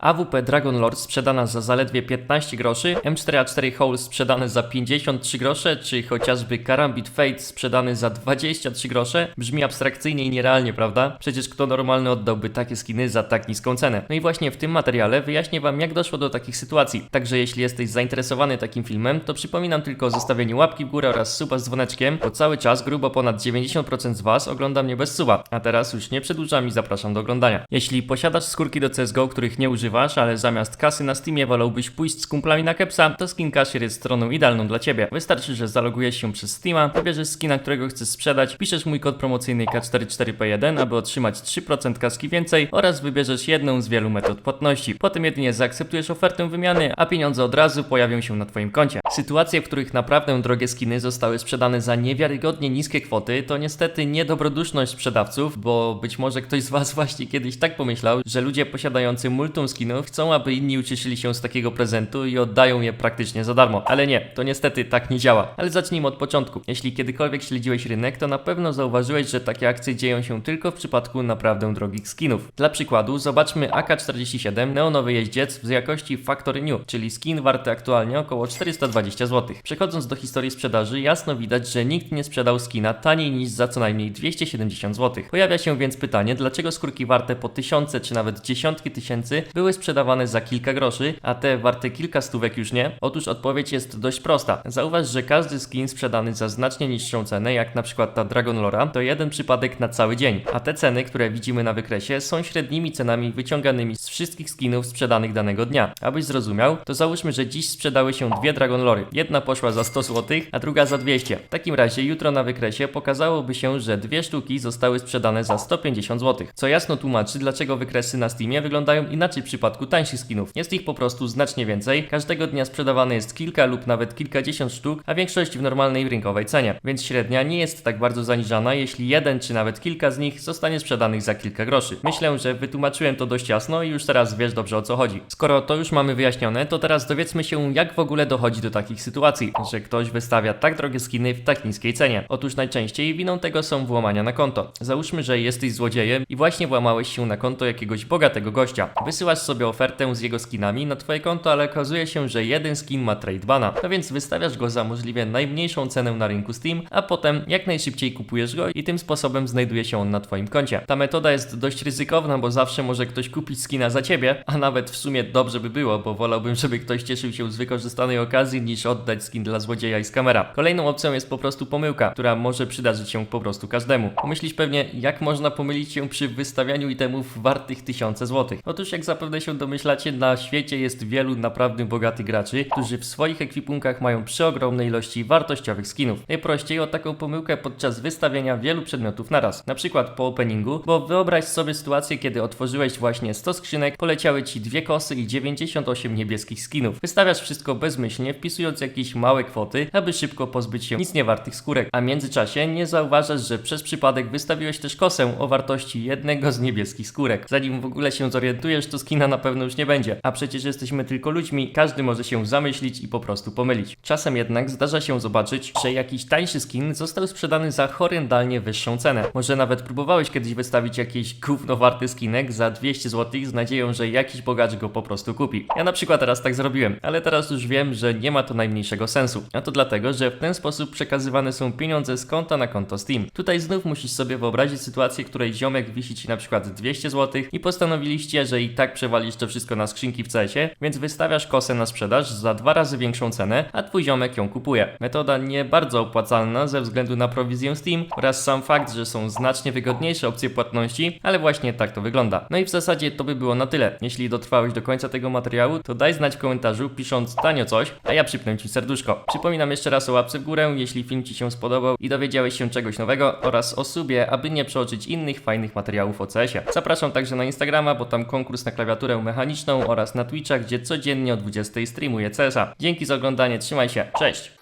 AWP Dragon Lord sprzedana za zaledwie 15 groszy, M4A4 Hole sprzedane za 53 grosze, czy chociażby Karambit Fate sprzedany za 23 grosze, brzmi abstrakcyjnie i nierealnie, prawda? Przecież kto normalny oddałby takie skiny za tak niską cenę? No i właśnie w tym materiale wyjaśnię wam jak doszło do takich sytuacji. Także jeśli jesteś zainteresowany takim filmem, to przypominam tylko o zostawieniu łapki w górę oraz suba z dzwoneczkiem, bo cały czas grubo ponad 90% z was ogląda mnie bez suba. A teraz już nie przedłużam i zapraszam do oglądania. Jeśli posiadasz skórki do CSGO, których nie używasz, ale zamiast kasy na Steamie wolałbyś pójść z kumplami na kepsa, to Skin Cashier jest stroną idealną dla ciebie. Wystarczy, że zalogujesz się przez Steama, wybierzesz skina, którego chcesz sprzedać, piszesz mój kod promocyjny K44P1, aby otrzymać 3% kaski więcej oraz wybierzesz jedną z wielu metod płatności. Potem jedynie zaakceptujesz ofertę wymiany, a pieniądze od razu pojawią się na twoim koncie. Sytuacje, w których naprawdę drogie skiny zostały sprzedane za niewiarygodnie niskie kwoty, to niestety niedobroduszność sprzedawców, bo być może ktoś z was właśnie kiedyś tak pomyślał, że ludzie posiadający multum skinów chcą, aby inni ucieszyli się z takiego prezentu i oddają je praktycznie za darmo. Ale nie, to niestety tak nie działa. Ale zacznijmy od początku. Jeśli kiedykolwiek śledziłeś rynek, to na pewno zauważyłeś, że takie akcje dzieją się tylko w przypadku naprawdę drogich skinów. Dla przykładu, zobaczmy AK-47 neonowy jeździec z jakości Factory New, czyli skin warty aktualnie około 420 zł. Przechodząc do historii sprzedaży, jasno widać, że nikt nie sprzedał skina taniej niż za co najmniej 270 zł. Pojawia się więc pytanie, dlaczego skórki warte po tysiące czy nawet dziesiątki tysięcy były sprzedawane za kilka groszy, a te warte kilka stówek już nie? Otóż odpowiedź jest dość prosta. Zauważ, że każdy skin sprzedany za znacznie niższą cenę, jak na przykład ta Dragon Lora, to jeden przypadek na cały dzień, a te ceny, które widzimy na wykresie, są średnimi cenami wyciąganymi z wszystkich skinów sprzedanych danego dnia. Abyś zrozumiał, to załóżmy, że dziś sprzedały się dwie Dragon Lory. Jedna poszła za 100 zł, a druga za 200. W takim razie jutro na wykresie pokazałoby się, że dwie sztuki zostały sprzedane za 150 zł. Co jasno tłumaczy, dlaczego wykresy na Steamie wyglądają inaczej w przypadku tańszych skinów. Jest ich po prostu znacznie więcej. Każdego dnia sprzedawane jest kilka lub nawet kilkadziesiąt sztuk, a większość w normalnej rynkowej cenie. Więc średnia nie jest tak bardzo zaniżana, jeśli jeden czy nawet kilka z nich zostanie sprzedanych za kilka groszy. Myślę, że wytłumaczyłem to dość jasno i już teraz wiesz dobrze o co chodzi. Skoro to już mamy wyjaśnione, to teraz dowiedzmy się, jak w ogóle dochodzi do takich sytuacji, że ktoś wystawia tak drogie skiny w tak niskiej cenie. Otóż najczęściej winą tego są włamania na konto. Załóżmy, że jesteś złodziejem i właśnie włamałeś się na konto jakiegoś bogatego gościa. Wysyłasz sobie ofertę z jego skinami na twoje konto, ale okazuje się, że jeden skin ma trade bana. No więc wystawiasz go za możliwie najmniejszą cenę na rynku Steam, a potem jak najszybciej kupujesz go i tym sposobem znajduje się on na twoim koncie. Ta metoda jest dość ryzykowna, bo zawsze może ktoś kupić skina za ciebie, a nawet w sumie dobrze by było, bo wolałbym, żeby ktoś cieszył się z wykorzystanej okazji niż oddać skin dla złodzieja i z kamera. Kolejną opcją jest po prostu pomyłka, która może przydarzyć się po prostu każdemu. Pomyślisz pewnie, jak można pomylić się przy wystawianiu itemów wartych tysiące złotych. Otóż jak zapewne się domyślacie, na świecie jest wielu naprawdę bogatych graczy, którzy w swoich ekwipunkach mają przeogromne ilości wartościowych skinów. Najprościej o taką pomyłkę podczas wystawiania wielu przedmiotów naraz. Na przykład po openingu, bo wyobraź sobie sytuację, kiedy otworzyłeś właśnie 100 skrzynek, poleciały ci dwie kosy i 98 niebieskich skinów. Wystawiasz wszystko bezmyślnie, wpisując jakieś małe kwoty, aby szybko pozbyć się nic niewartych skórek. A w międzyczasie nie zauważasz, że przez przypadek wystawiłeś też kosę o wartości jednego z niebieskich skórek. Zanim w ogóle się zorientujesz, to skina na pewno już nie będzie. A przecież jesteśmy tylko ludźmi, każdy może się zamyślić i po prostu pomylić. Czasem jednak zdarza się zobaczyć, że jakiś tańszy skin został sprzedany za horrendalnie wyższą cenę. Może nawet próbowałeś kiedyś wystawić jakiś gówno warty skinek za 200 zł z nadzieją, że jakiś bogacz go po prostu kupi. Ja na przykład teraz tak zrobiłem, ale teraz już wiem, że nie ma to najmniejszego sensu. A to dlatego, że w ten sposób przekazywane są pieniądze z konta na konto Steam. Tutaj znów musisz sobie wyobrazić sytuację, w której ziomek wisi ci na przykład 200 zł i postanowiliście, że i tak przewalisz to wszystko na skrzynki w CS-ie, więc wystawiasz kosę na sprzedaż za dwa razy większą cenę, a twój ziomek ją kupuje. Metoda nie bardzo opłacalna ze względu na prowizję Steam oraz sam fakt, że są znacznie wygodniejsze opcje płatności, ale właśnie tak to wygląda. No i w zasadzie to by było na tyle. Jeśli dotrwałeś do końca tego materiału, to daj znać w komentarzu pisząc tanio coś, a ja przypnę ci serduszko. Przypominam jeszcze raz o łapce w górę, jeśli film ci się spodobał i dowiedziałeś się czegoś nowego oraz o subie, aby nie przeoczyć innych fajnych materiałów o CS-ie. Zapraszam także na Instagrama, bo tam konkurs na klawiaturę Klawiaturę Mechaniczną oraz na Twitcha, gdzie codziennie o 20 streamuje Cesa. Dzięki za oglądanie, trzymaj się, cześć!